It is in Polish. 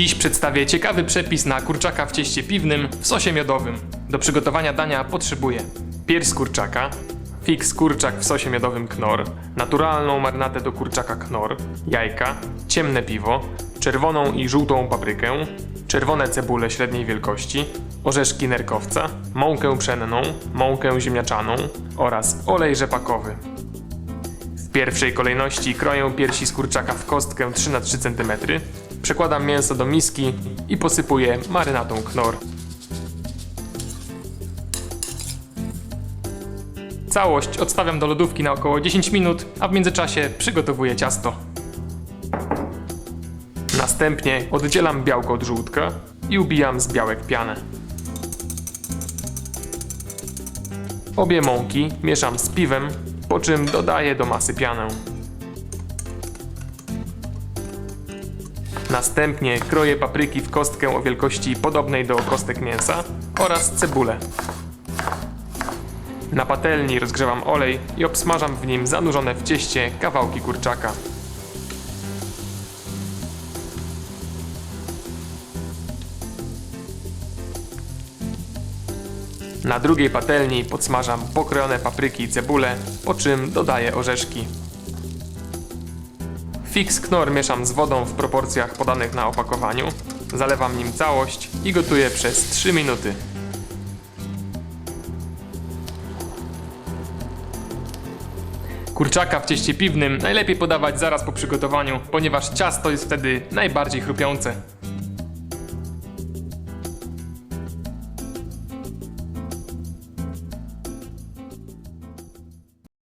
Dziś przedstawię ciekawy przepis na kurczaka w cieście piwnym w sosie miodowym. Do przygotowania dania potrzebuję pierś kurczaka, fix kurczak w sosie miodowym Knor, naturalną marynatę do kurczaka Knor, jajka, ciemne piwo, czerwoną i żółtą paprykę, czerwone cebule średniej wielkości, orzeszki nerkowca, mąkę pszenną, mąkę ziemniaczaną oraz olej rzepakowy. W pierwszej kolejności kroję piersi z kurczaka w kostkę 3 na 3 cm, przekładam mięso do miski i posypuję marynatą knor. Całość odstawiam do lodówki na około 10 minut, a w międzyczasie przygotowuję ciasto. Następnie oddzielam białko od żółtka i ubijam z białek pianę. Obie mąki mieszam z piwem, po czym dodaję do masy pianę. Następnie kroję papryki w kostkę o wielkości podobnej do kostek mięsa oraz cebulę. Na patelni rozgrzewam olej i obsmażam w nim zanurzone w cieście kawałki kurczaka. Na drugiej patelni podsmażam pokrojone papryki i cebulę, po czym dodaję orzeszki. Fix knor mieszam z wodą w proporcjach podanych na opakowaniu, zalewam nim całość i gotuję przez 3 minuty. Kurczaka w cieście piwnym najlepiej podawać zaraz po przygotowaniu, ponieważ ciasto jest wtedy najbardziej chrupiące.